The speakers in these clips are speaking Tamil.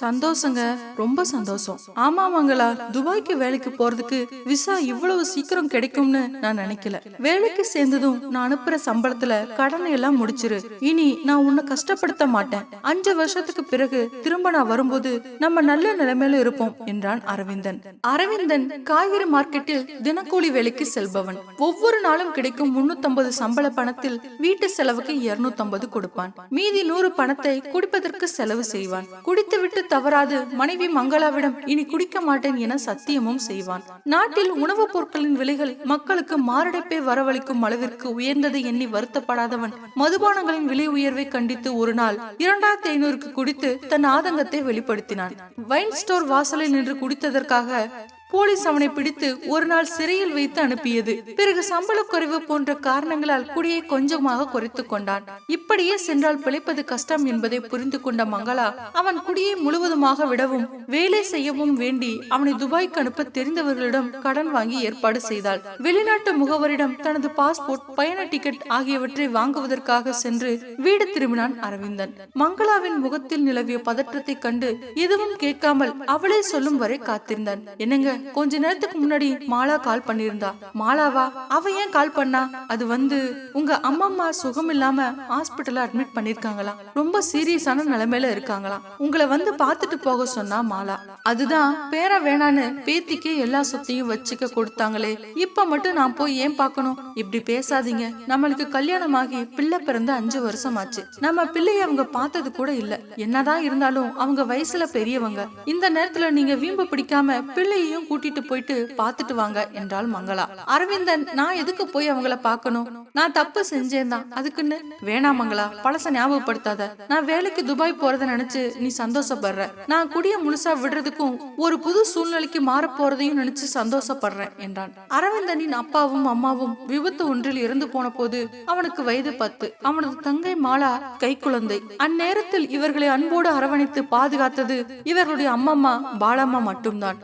சந்தோஷங்க ரொம்ப சந்தோஷம். ஆமா மங்களா துபாய்க்கு வேலைக்கு போறதுக்கு விசா இவ்வளவு சீக்கிரம் கிடைக்கும்னு நான் நினைக்கல. வேலைக்கு சேர்ந்ததும் நான் அனுப்புற சம்பளத்துல கடனை எல்லாம் முடிச்சிரு. இனி நான் உன்னை கஷ்டப்படுத்த மாட்டேன். அஞ்சு வருஷத்துக்கு பிறகு திரும்ப நான் வரும்போது நம்ம நல்ல நிலைமையில இருப்போம் என்றான் அரவிந்தன். அரவிந்தன் காய்கறி மார்க்கெட்டில் தினக்கூலி வேலைக்கு செல்பவன். ஒவ்வொரு நாளும் கிடைக்கும் முன்னூத்தி சம்பள பணத்தில் வீட்டு செலவுக்கு இருநூத்தம்பது கொடுப்பான். மீதி நூறு பணத்தை குடிப்பதற்கு செலவு செய்வான். குடித்துவிட்டு தவறாது. மனைவி மங்களாவிடம் இனி குடிக்க மாட்டேன் என சத்தியமும் செய்வான். நாட்டில் உணவுப் பொருட்களின் விலைகள் மக்களுக்கு மாரடைப்பை வரவழைக்கும் அளவிற்கு உயர்ந்ததை எண்ணி வருத்தப்படாதவன் மதுபானங்களின் விலை உயர்வை கண்டித்து ஒரு நாள் இரண்டாயிரத்தி ஐநூறுக்கு குடித்து தன் ஆதங்கத்தை வெளிப்படுத்தினான். வைன் ஸ்டோர் வாசலில் நின்று குடித்ததற்காக போலீஸ் அவனை பிடித்து ஒரு நாள் சிறையில் வைத்து அனுப்பியது. பிறகு சம்பள குறைவு போன்ற காரணங்களால் குடியை கொஞ்சமாக குறைத்துக் கொண்டான். இப்படியே சென்றால் பிழைப்பது கஷ்டம் என்பதை புரிந்து கொண்ட மங்களா அவன் குடியை முழுவதுமாக விடவும் வேலை செய்யவும் வேண்டி அவனை துபாய்க்கு அனுப்ப தெரிந்தவர்களிடம் கடன் வாங்கி ஏற்பாடு செய்தாள். வெளிநாட்டு முகவரிடம் தனது பாஸ்போர்ட் பயண டிக்கெட் ஆகியவற்றை வாங்குவதற்காக சென்று வீடு திரும்பினான் அரவிந்தன். மங்களாவின் முகத்தில் நிலவிய பதற்றத்தை கண்டு எதுவும் கேட்காமல் அவளே சொல்லும் வரை காத்திருந்தான். என்னங்க கொஞ்ச நேரத்துக்கு முன்னாடி மாலா கால் பண்ணியிருந்தா. மாலாவா அவ ஏன் கால் பண்ணா? அது வந்து உங்க அம்மம்மா சுகம் இல்லாம ஹாஸ்பிட்டல்ல அட்மிட் பண்ணிருக்காங்களாம் ரொம்ப சீரியஸான நிலைமையில இருக்காங்களாம். உங்களை வந்து பார்த்துட்டு போக சொன்னா மாலா. அதுதான் பேர வேணான்னு பேத்திக்கே எல்லா சொத்தையும் வச்சுக்க கொடுத்தாங்களே. இப்ப மட்டும் நான் போய் ஏன் பார்க்கணும்? இப்படி பேசாதீங்க. நம்மளுக்கு கல்யாணமாகி பிள்ளை பிறந்த அஞ்சு வருஷம் ஆச்சு நம்ம பிள்ளைய அவங்க பார்த்தது கூட இல்ல. என்னதான் இருந்தாலும் அவங்க வயசுல பெரியவங்க. இந்த நேரத்துல நீங்க வீம்பு பிடிக்காம பிள்ளையையும் கூட்டிட்டு போயிட்டு பாத்துட்டு வாங்க என்றாள் மங்களா. அரவிந்தன் நான் எதுக்கு போய் அவங்கள பாக்கணும் நான் தப்பு செஞ்சேன்தான். அதுக்குன்னு? வேணா மங்களா பழச ஞாபகப்படுத்தாத. நான் வேலைக்கு துபாய் போறத நினைச்சு நீ சந்தோஷப்படுற. நான் குடிய முழுசா விடுறதுக்கும் ஒரு புது சூழ்நிலைக்கு மாற போறதையும் நினைச்சு சந்தோஷப்படுறேன் என்றான். அரவிந்தனின் அப்பாவும் அம்மாவும் விபத்து ஒன்றில் இறந்து போன போது அவனுக்கு வயது பத்து. அவனது தங்கை மாலா கை குழந்தை அந்நேரத்தில் இவர்களை அன்போடு அரவணைத்து பாதுகாத்தது இவர்களுடைய அம்மம்மா பாலம்மா மட்டும்தான்.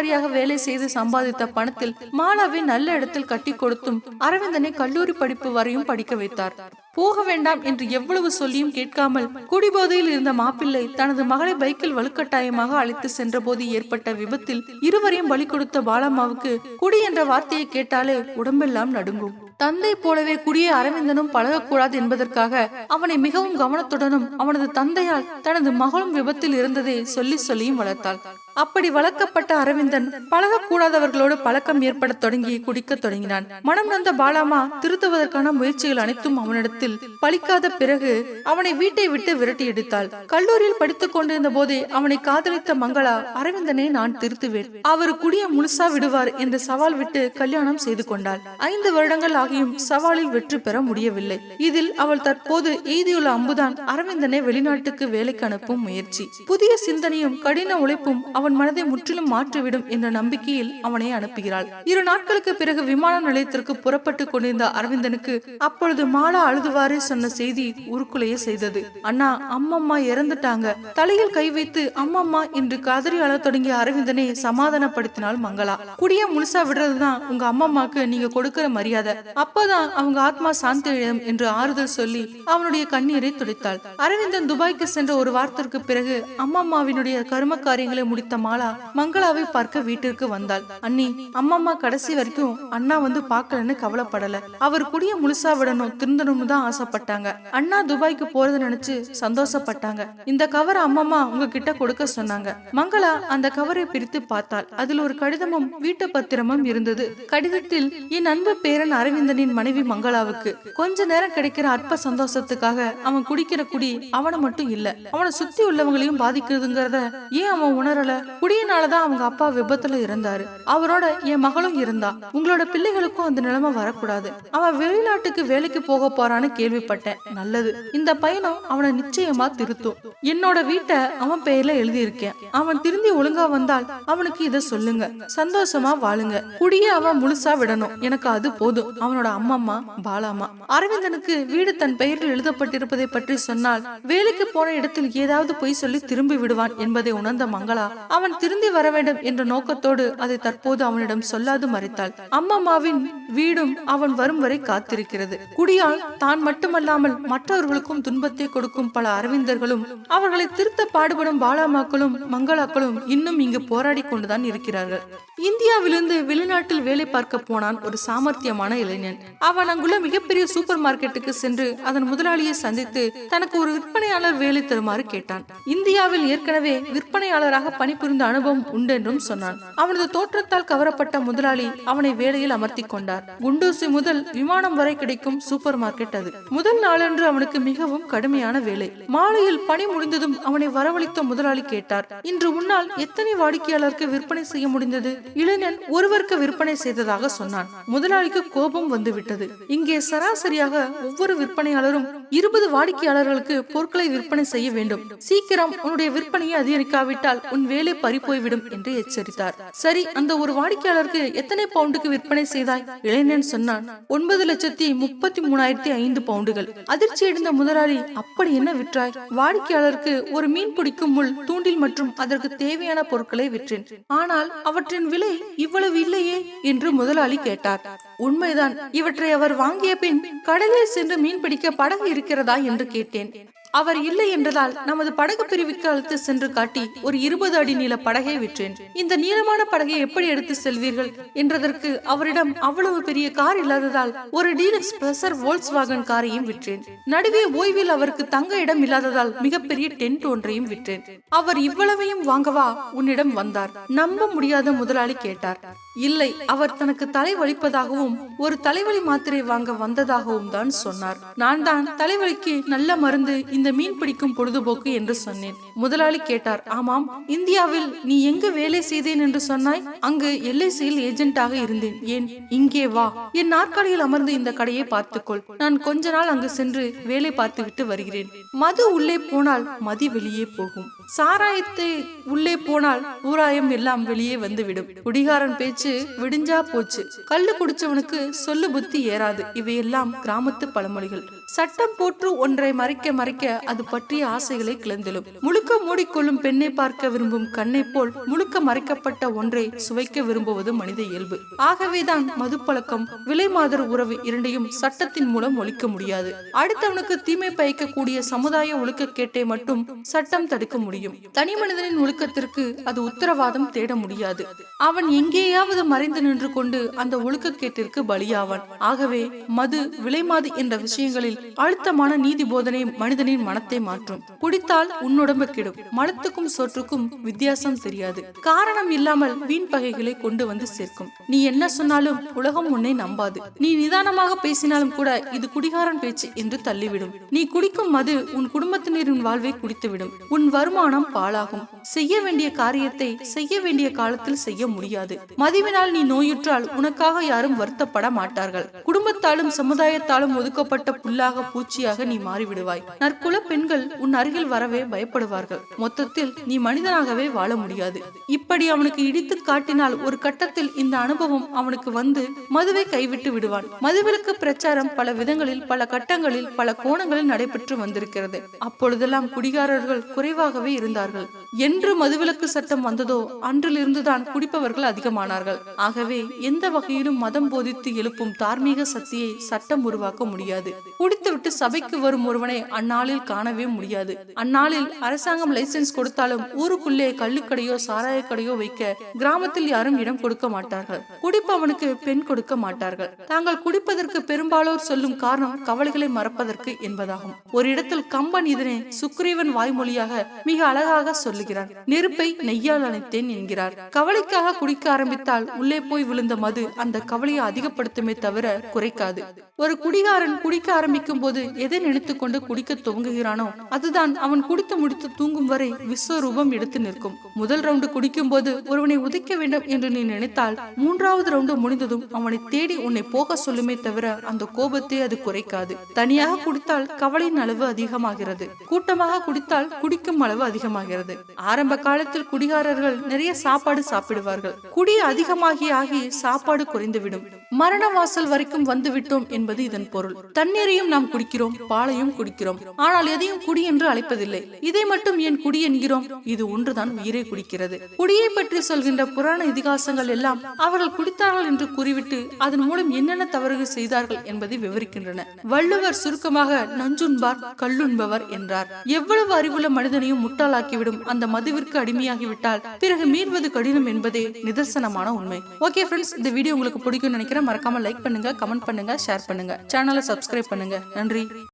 சமையல்காரியாக வேலை செய்து சம்பாதித்த பணத்தில் மாலாவை நல்ல இடத்தில் கட்டி கொடுத்தும் அரவிந்தனை கல்லூரி படிப்பு வரையும் படிக்க வைத்தார். போக வேண்டாம் என்று எவ்வளவு சொல்லியும் கேட்காமல் குடிபோதையில் இருந்த மாப்பிள்ளை தனது மகளை பைக்கில் வலுக்கட்டாயமாக அழைத்து சென்றபோது ஏற்பட்ட விபத்தில் இருவரையும் பலி கொடுத்த பாலம்மாவுக்கு குடி என்ற வார்த்தையை கேட்டாலே உடம்பெல்லாம் நடுங்கும். தந்தை போலவே குடிய அரவிந்தனும் பழகக்கூடாது என்பதற்காக அவனை மிகவும் கவனத்துடனும் அவனது தந்தையால் தனது மகளும் விபத்தில் இருந்ததை சொல்லி சொல்லியும் வளர்த்தாள். அப்படி வளர்க்கப்பட்ட அரவிந்தன் பழகக்கூடாதவர்களோடு பழக்கம் ஏற்பட தொடங்கி குடிக்க தொடங்கினான். மனம் நொந்த பாலாமா திருத்துவதற்கான முயற்சிகள் அனைத்தும் அவனிடத்தில் பலிக்காத பிறகு அவனை வீட்டை விட்டு விரட்டி எடுத்தாள். கல்லூரியில் படித்துக் கொண்டிருந்த போதே அவனை காதலித்த மங்களா அரவிந்தனை நான் திருத்துவேன். அவர் குடிய முழுசா விடுவார் என்று சவால் விட்டு கல்யாணம் செய்து கொண்டாள். ஐந்து வருடங்கள் ஆகியும் சவாலில் வெற்றி பெற முடியவில்லை. இதில் அவள் தற்போது எய்தியுள்ள அம்புதான் அரவிந்தனை வெளிநாட்டுக்கு வேலைக்கு அனுப்பும் முயற்சி. புதிய சிந்தனையும் கடின உழைப்பும் அவன் மனதை முற்றிலும் மாற்றிவிடும் என்ற நம்பிக்கையில் அவனை அனுப்புகிறாள். இரு நாட்களுக்கு பிறகு விமான நிலையத்திற்கு புறப்பட்டு கொண்டிருந்த அரவிந்தனுக்கு அப்பொழுது மாலா அழுதுவாரே சொன்ன செய்தி உருக்குலைய செய்தது. அண்ணா அம்மம்மா இறந்துட்டாங்க. தலையில் கை வைத்து அம்மம்மா என்று கதறி அழத் தொடங்கிய அரவிந்தனை சமாதானப்படுத்தினாள் மங்களா. குடிய முழுசா விடுறதுதான் உங்க அம்மம்மாக்கு நீங்க கொடுக்கிற மரியாதை. அப்பதான் அவங்க ஆத்மா சாந்தி அடையும் என்று ஆறுதல் சொல்லி அவனுடைய கண்ணீரை துடைத்தாள். அரவிந்தன் துபாய்க்கு சென்ற ஒரு வாரத்திற்கு பிறகு அம்மம்மாவினுடைய கரும காரியங்களை முடித்து மாலா மங்களாவை பார்க்க வீட்டிற்கு வந்தாள். அண்ணி அம்மம்மா கடைசி வரைக்கும் அண்ணா வந்து பாக்கலன்னு கவலைப்படல. அவர் குடிய முழுசா விடணும் திருந்தணும்னு தான் ஆசைப்பட்டாங்க. அண்ணா துபாய்க்கு போறது நினைச்சு சந்தோஷப்பட்டாங்க. இந்த கவரை அம்மம்மா உங்ககிட்ட கொடுக்க சொன்னாங்க. மங்களா அந்த கவரை பிரித்து பார்த்தாள். அதில் ஒரு கடிதமும் வீட்டு பத்திரமும் இருந்தது. கடிதத்தில் என் அன்பு பேரன் அரவிந்தனின் மனைவி மங்களாவுக்கு. கொஞ்ச நேரம் கிடைக்கிற அற்ப சந்தோஷத்துக்காக அவன் குடிக்கிற குடி அவனை மட்டும் இல்ல. அவனை சுத்தி உள்ளவங்களையும் பாதிக்கிறதுங்கிறத ஏன் அவன் உணரல? குடியினாலதான் அவங்க அப்பா விபத்துல இருந்தாரு. அவரோட என் மகளும் இருந்தா. உங்களோட பிள்ளைகளுக்கும் அந்த நிலைமை வரக்கூடாது. அவன் வெளிநாட்டுக்கு வேலைக்கு போக போறான்னு கேள்விப்பட்டேன். நல்லது. இந்த பையனும் அவனை நிச்சயமா திருத்தும். என்னோட வீட்டை அவன் பெயர்ல எழுதியிருக்கேன். அவன் திருந்தி ஒழுங்கா வந்தால் அவனுக்கு இத சொல்லுங்க. சந்தோஷமா வாழுங்க. குடிய அவன் முழுசா விடணும். எனக்கு அது போதும். அவனோட அம்மம்மா பாலாமா அரவிந்தனுக்கு வீடு தன் பெயரில் எழுதப்பட்டிருப்பதை பற்றி சொன்னால் வேலைக்கு போன இடத்தில் ஏதாவது பொய் சொல்லி திரும்பி விடுவான் என்பதை உணர்ந்த மங்களா அவன் திருந்தி வர வேண்டும் என்ற நோக்கத்தோடு அதை தற்போது அவனிடம் சொல்லாது மறைத்தாள். அம்மம்மாவின் வீடும் அவன் வரும் வரை காத்திருக்கிறது. குடியால் தான் மட்டுமல்லாமல் மற்றவர்களுக்கும் துன்பத்தை கொடுக்கும் பல அரவிந்தர்களும் அவர்களை திருத்த பாடுபடும் பாலாமாக்களும் மங்களாக்களும் இன்னும் இங்கு போராடி கொண்டுதான் இருக்கிறார்கள். இந்தியாவிலிருந்து வெளிநாட்டில் வேலை பார்க்க போனான் ஒரு சாமர்த்தியமான இளைஞன். அவன் அங்குள்ள மிகப்பெரிய சூப்பர் மார்க்கெட்டுக்கு சென்று அதன் முதலாளியை சந்தித்து தனக்கு ஒரு விற்பனையாளர் வேலை தருமாறு கேட்டான். இந்தியாவில் ஏற்கனவே விற்பனையாளராக பணிபுரிந்த அனுபவம் உண்டென்றும் சொன்னான். அவனது தோற்றத்தால் கவரப்பட்ட முதலாளி அவனை வேலையில் அமர்த்தி கொண்டார். குண்டூசி முதல் விமானம் வரை கிடைக்கும் சூப்பர் மார்க்கெட் அது. முதல் நாளன்று அவனுக்கு மிகவும் கடுமையான வேலை. மாலையில் பணி முடிந்ததும் அவனை வரவழைத்த முதலாளி கேட்டார். இன்று முன்னால் எத்தனை வாடிக்கையாளருக்கு விற்பனை செய்ய முடிந்தது? இளைஞன் ஒருவருக்கு விற்பனை செய்ததாக சொன்னான். முதலாளிக்கு கோபம் வந்துவிட்டது. இங்கே சராசரியாக ஒவ்வொரு விற்பனையாளரும் இருபது வாடிக்கையாளர்களுக்கு பொருட்களை விற்பனை செய்ய வேண்டும். சீக்கிரம் உன்னுடைய விற்பனையை அதிகரிக்காவிட்டால் உன் வேலை மேலே பறிப்போய்விடும் என்று எச்சரித்தார். சரி அந்த ஒரு வாடிக்கையாளருக்கு எத்தனை பவுண்டுக்கு விற்பனை செய்தாய்? இளைஞன் சொன்னான் ஒன்பது லட்சத்தி முப்பத்தி மூணாயிரத்தி ஐந்து பவுண்டுகள். அதிர்ச்சி அடைந்த முதலாளி அப்படி என்ன விற்றாய்? வாடிக்கையாளருக்கு ஒரு மீன் பிடிக்கும் முள் தூண்டில் மற்றும் அதற்கு தேவையான பொருட்களை விற்றேன். ஆனால் அவற்றின் விலை இவ்வளவு இல்லையே என்று முதலாளி கேட்டார். உண்மைதான் இவற்றை அவர் வாங்கிய பின் கடலில் சென்று மீன் பிடிக்க படகு இருக்கிறதா என்று கேட்டேன். அவர் இல்லை என்றதால் நமது படகு பிரிவுக்கு அழைத்து சென்று காட்டி ஒரு இருபது அடி நீள படகை விற்றேன். இந்த நீளமான படகை எப்படி எடுத்து செல்வீர்கள்? என்றதற்கு அவரிடம் அவ்வளவு பெரிய கார் இல்லாததால் ஒரு டீலக்ஸ் பிரசர் வோல்ஸ் வாகன் காரையும் விற்றேன். நடுவே ஓய்வில் அவருக்கு தங்க இடம் இல்லாததால் மிகப்பெரிய டென்ட் ஒன்றையும் விற்றேன். அவர் இவ்வளவையும் வாங்கவா? உன்னிடம் வந்தார். நம்ப முடியாத முதலாளி கேட்டார். இல்லை அவர் தனக்கு தலை வலிப்பதாகவும் ஒரு தலைவலி மாத்திரை வாங்க வந்ததாகவும் தான் சொன்னார். நான் தான் தலைவலிக்கு நல்ல மருந்து இந்த மீன் பிடிக்கும் பொழுதுபோக்கு என்று சொன்னேன். முதலாளி கேட்டார் ஆமாம் இந்தியாவில் நீ எங்கு வேலை செய்தேன் என்று சொன்னாய்? அங்கு எல்ஐசியில் ஏஜென்ட்டாக இருந்தேன். ஏன்? இங்கே வா. என் நாற்காலியில் அமர்ந்து இந்த கடையை பார்த்துக்கொள். நான் கொஞ்ச நாள் அங்கு சென்று வேலை பார்த்துவிட்டு வருகிறேன். மது உள்ளே போனால் மதி வெளியே போகும். சாராயத்தை உள்ளே போனால் ஊராயம் எல்லாம் வெளியே வந்துவிடும். குடிகாரன் பேச்சு விடிஞ்சா போச்சு. கல்லு குடிச்சவனுக்கு சொல்லு புத்தி ஏறாது. இவையெல்லாம் கிராமத்து பழமொழிகள். சட்டம் போற்று ஒன்றை மறைக்க மறைக்க அது பற்றிய ஆசைகளை கிளந்திலும் முழுக்க மூடிக்கொள்ளும் பெண்ணை பார்க்க விரும்பும் கண்ணை போல் முழுக்க மறைக்கப்பட்ட ஒன்றை சுவைக்க விரும்புவது மனித இயல்பு. ஆகவேதான் மது பழக்கம் விலை மாதர் உறவு இரண்டையும் சட்டத்தின் மூலம் ஒழிக்க முடியாது. அடுத்தவனுக்கு தீமை பயக்கக்கூடிய சமுதாய ஒழுக்கக்கேட்டை மட்டும் சட்டம் தடுக்க முடியும். தனி மனிதனின் ஒழுக்கத்திற்கு அது உத்தரவாதம் தேட முடியாது. அவன் எங்கேயாவது மறைந்து நின்று கொண்டு அந்த ஒழுக்கக்கேட்டிற்கு பலியாவான். ஆகவே மது விலைமாது என்ற விஷயங்களில் அழுத்தமான நீதி போதனை மனிதனின் மனத்தை மாற்றும். குடித்தால் உன்னுடம்பு கெடும். மலத்துக்கும் சோற்றுக்கும் வித்தியாசம் தெரியாது. காரணம் இல்லாமல் வீண் பகைகளை கொண்டு வந்து சேர்க்கும். நீ என்ன சொன்னாலும் உலகம் உன்னை நம்பாது. நீ நிதானமாக பேசினாலும் கூட இது குடிகாரன் பேச்சு என்று தள்ளிவிடும். நீ குடிக்கும் மது உன் குடும்பத்தினரின் வாழ்வை குடித்துவிடும். உன் வருமானம் பாழாகும். செய்ய வேண்டிய காரியத்தை செய்ய வேண்டிய காலத்தில் செய்ய முடியாது. மதிவினால் நீ நோயுற்றால் உனக்காக யாரும் வருத்தப்பட மாட்டார்கள். குடும்பத்தாலும் சமுதாயத்தாலும் ஒதுக்கப்பட்ட புல்லாக பூச்சியாக நீ மாறிவிடுவாய். நற்குல பெண்கள் உன் அருகில் வரவே பயப்படுவார்கள். மொத்தத்தில் நீ மனிதனாகவே வாழ முடியாது. இப்படி அவனுக்கு இடித்து காட்டினால் ஒரு கட்டத்தில் இந்த அனுபவம் அவனுக்கு வந்து மதுவை கைவிட்டு விடுவான். மதுவிலக்கு பிரச்சாரம் பல விதங்களில் பல கட்டங்களில் பல கோணங்களில் நடைபெற்று வந்திருக்கிறது. அப்பொழுதெல்லாம் குடிகாரர்கள் குறைவாகவே இருந்தார்கள். என்று மதுவிலக்கு சட்டம் வந்ததோ அன்றிலிருந்துதான் குடிப்பவர்கள் அதிகமானார்கள். ஆகவே எந்த வகையிலும் மதம் போதித்து எழுப்பும் தார்மீக சக்தியை சட்டம் உருவாக்க முடியாது. குடி குடித்துவிட்டு சபைக்கு வரும் ஒருவனை அந்நாளில் காணவே முடியாது. அந்நாளில் அரசாங்கம் லைசன்ஸ் கொடுத்தாலும் ஊருக்குள்ளே கள்ளுக்கடையோ சாராய கடையோ வைக்க கிராமத்தில் யாரும் இடம் கொடுக்க மாட்டார்கள். குடிப்பவனுக்கு பெண் கொடுக்க மாட்டார்கள். தாங்கள் குடிப்பதற்கு பெரும்பாலோர் சொல்லும் காரணம் கவலைகளை மறப்பதற்கு என்பதாகும். ஒரு இடத்தில் கம்பன் இதனை சுக்ரீவன் வாய்மொழியாக மிக அழகாக சொல்லுகிறான். நெருப்பை நெய்யால் அணைத்தேன் என்கிறார். கவலைக்காக குடிக்க ஆரம்பித்தால் உள்ளே போய் விழுந்த மது அந்த கவலையை அதிகப்படுத்துமே தவிர குறைக்காது. ஒரு குடிகாரன் குடிக்க ஆரம்பிக்கும் குடிக்கும் போது எதை நினைத்து கொண்டு குடிக்க துவங்குகிறானோ அதுதான் அவன் குடித்து முடித்து தூங்கும் வரை விஸ்வரூபம் எடுத்து நிற்கும். முதல் ரவுண்டு குடிக்கும் போது ஒருவனை உதைக்க வேண்டும் என்று நீ நினைத்தால் மூன்றாவது ரவுண்டு முடிந்ததும் அவனை தேடி உன்னை போக சொல்லுமே தவிர அந்த கோபத்தை அது குறைக்காது. தனியாக குடித்தால் கவலையின் அளவு அதிகமாகிறது. கூட்டமாக குடித்தால் குடிக்கும் அளவு அதிகமாகிறது. ஆரம்ப காலத்தில் குடிகாரர்கள் நிறைய சாப்பாடு சாப்பிடுவார்கள். குடி அதிகமாகி ஆகி சாப்பாடு குறைந்துவிடும். மரண வாசல் வரைக்கும் வந்துவிட்டோம் என்பது இதன் பொருள். தண்ணீரையும் நாம் குடிக்கிறோம் பாலையும் குடிக்கிறோம். ஆனால் எதையும் குடி என்று அழைப்பதில்லை. இதை மட்டும் ஏன் குடி என்கிறோம்? இது ஒன்றுதான் உயிரை குடிக்கிறது. குடியை பற்றி சொல்கின்ற புராண இதிகாசங்கள் எல்லாம் அவர்கள் குடித்தார்கள் என்று கூறிவிட்டு அதன் மூலம் என்னென்ன தவறுகள் செய்தார்கள் என்பதை விவரிக்கின்றன. வள்ளுவர் சுருக்கமாக நஞ்சுண்பார் கல்லுண்பவர் என்றார். எவ்வளவு அறிவுள்ள மனிதனையும் முட்டாளாக்கிவிடும். அந்த மதுவிற்கு அடிமையாகிவிட்டால் பிறகு மீள்வது கடினம் என்பதே நிதர்சனமான உண்மை. ஓகே ஃப்ரெண்ட்ஸ் இந்த வீடியோ உங்களுக்கு பிடிக்கும்னு நினைக்கிறேன். மறக்காம லைக் பண்ணுங்க கமெண்ட் பண்ணுங்க ஷேர் பண்ணுங்க. சேனலை சப்ஸ்கிரைப் பண்ணுங்க. நன்றி.